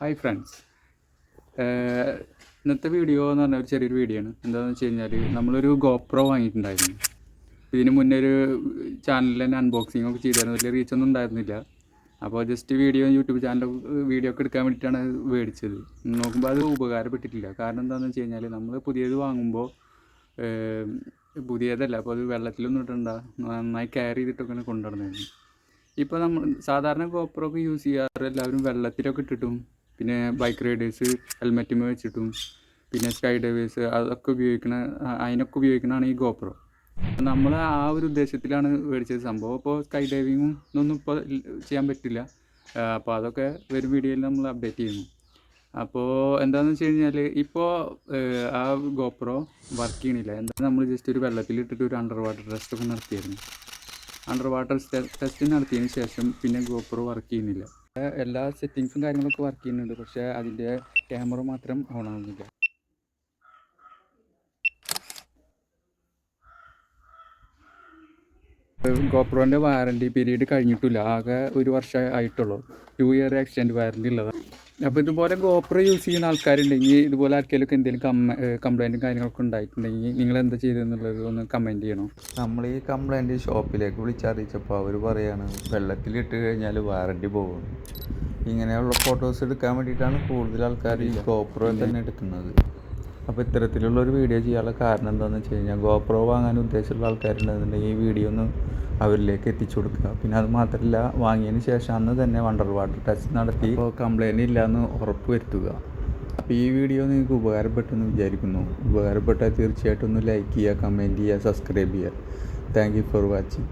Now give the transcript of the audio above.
Hi friends. ഇന്നത്തെ video എന്ന് പറഞ്ഞാൽ ഒരു ചെറിയൊരു വീഡിയോ ആണ്. എന്താണെന്ന് വെച്ച് കഴിഞ്ഞാൽ നമ്മളൊരു ഗോപ്രോ വാങ്ങിയിട്ടുണ്ടായിരുന്നു. ഇതിന് മുന്നേ ഒരു ചാനലിൽ തന്നെ അൺബോക്സിംഗ് ഒക്കെ ചെയ്തായിരുന്നു. വലിയ റീച്ചൊന്നും ഉണ്ടായിരുന്നില്ല. അപ്പോൾ just video YouTube channel video ഒക്കെ എടുക്കാൻ വേണ്ടിയിട്ടാണ് മേടിച്ചത്. നോക്കുമ്പോൾ അത് ഉപകാരപ്പെട്ടിട്ടില്ല. കാരണം എന്താണെന്ന് വെച്ച് കഴിഞ്ഞാൽ നമ്മൾ പുതിയത് വാങ്ങുമ്പോൾ പുതിയതല്ല. അപ്പോൾ അത് വെള്ളത്തിലൊന്നും ഇട്ടണ്ട നന്നായി കെയർ ചെയ്തിട്ടൊക്കെയാണ് കൊണ്ടുവരുന്നത് ഇപ്പോൾ നമ്മൾ സാധാരണ ഗോപ്രോ യൂസ് ചെയ്യാറ് എല്ലാവരും വെള്ളത്തിലൊക്കെ ഇട്ടിട്ടും പിന്നെ ബൈക്ക് റൈഡേഴ്സ് ഹെൽമെറ്റുമേ വെച്ചിട്ടും പിന്നെ സ്കൈ ഡൈവേഴ്സ് അതൊക്കെ ഉപയോഗിക്കണ അതിനൊക്കെ ഉപയോഗിക്കണതാണ് ഈ ഗോപ്രോ നമ്മൾ ആ ഒരു ഉദ്ദേശത്തിലാണ് മേടിച്ചത്. സംഭവം അപ്പോൾ സ്കൈ ഡൈവിങ്ങും ഇതൊന്നും ഇപ്പോൾ ചെയ്യാൻ പറ്റില്ല. അപ്പോൾ അതൊക്കെ വരും വീഡിയോയിൽ നമ്മൾ അപ്ഡേറ്റ് ചെയ്യുന്നു. അപ്പോൾ എന്താണെന്ന് വെച്ച് കഴിഞ്ഞാൽ ഇപ്പോൾ ആ ഗോപ്രോ വർക്ക് ചെയ്യണില്ല. എന്താ നമ്മൾ ജസ്റ്റ് ഒരു വെള്ളത്തിലിട്ടിട്ട് ഒരു അണ്ടർ വാട്ടർ ടെസ്റ്റ് ഒക്കെ നടത്തിയായിരുന്നു. അണ്ടർ വാട്ടർ ടെസ്റ്റ് നടത്തിയതിന് ശേഷം പിന്നെ ഗോപ്രോ വർക്ക് ചെയ്യുന്നില്ല. എല്ലാ സെറ്റിങ്സും കാര്യങ്ങളൊക്കെ വർക്ക് ചെയ്യുന്നുണ്ട്. പക്ഷേ അതിന്റെ ക്യാമറ മാത്രം ഓൺ ആവുന്നില്ല. ഗോപ്രോന്റെ വാറണ്ടി പീരീഡ് കഴിഞ്ഞിട്ടില്ല. ആകെ ഒരു വർഷം ആയിട്ടുള്ളൂ. ടു ഇയർ എക്സ്റ്റെൻഡ് വാറണ്ടി ഉള്ളതാണ് അപ്പോൾ ഇതുപോലെ ഗോപ്രോ യൂസ് ചെയ്യുന്ന ആൾക്കാരുണ്ടെങ്കിൽ ഇതുപോലെ ആർക്കെങ്കിലും എന്തെങ്കിലും കമ്മ കംപ്ലൈന്റും കാര്യങ്ങളൊക്കെ ഉണ്ടായിട്ടുണ്ടെങ്കിൽ നിങ്ങൾ എന്താ ചെയ്തതെന്നുള്ളത് ഒന്ന് കമന്റ് ചെയ്യണം? നമ്മൾ ഈ കംപ്ലൈന്റ് ഷോപ്പിലേക്ക് വിളിച്ചറിയിച്ചപ്പോൾ അവർ പറയാണ് വെള്ളത്തിലിട്ട് കഴിഞ്ഞാൽ വാറണ്ടി പോകും. ഇങ്ങനെയുള്ള ഫോട്ടോസ് എടുക്കാൻ വേണ്ടിയിട്ടാണ് കൂടുതൽ ആൾക്കാർ ഈ ഗോപ്രോ തന്നെ എടുക്കുന്നത്. അപ്പോൾ ഇത്തരത്തിലുള്ള ഒരു വീഡിയോ ചെയ്യാനുള്ള കാരണം എന്താണെന്ന് വെച്ച് കഴിഞ്ഞാൽ ഗോപ്രോ വാങ്ങാൻ ഉദ്ദേശമുള്ള ആൾക്കാരുണ്ടെന്നുണ്ടെങ്കിൽ ഈ വീഡിയോ ഒന്ന് അവരിലേക്ക് എത്തിച്ചു കൊടുക്കുക. പിന്നെ അത് മാത്രമല്ല വാങ്ങിയതിന് ശേഷം അന്ന് തന്നെ വണ്ടർ വാട്ടർ ടെസ്റ്റ് നടത്തി. കംപ്ലൈന്റ് ഇല്ലയെന്ന് ഉറപ്പ് വരുത്തുക. അപ്പോൾ ഈ വീഡിയോ നിങ്ങൾക്ക് ഉപകാരപ്പെട്ടെന്ന് വിചാരിക്കുന്നു. ഉപകാരപ്പെട്ടാൽ തീർച്ചയായിട്ടും ഒന്ന് ലൈക്ക് ചെയ്യുക കമന്റ് ചെയ്യുക സബ്സ്ക്രൈബ് ചെയ്യുക. Thank you for watching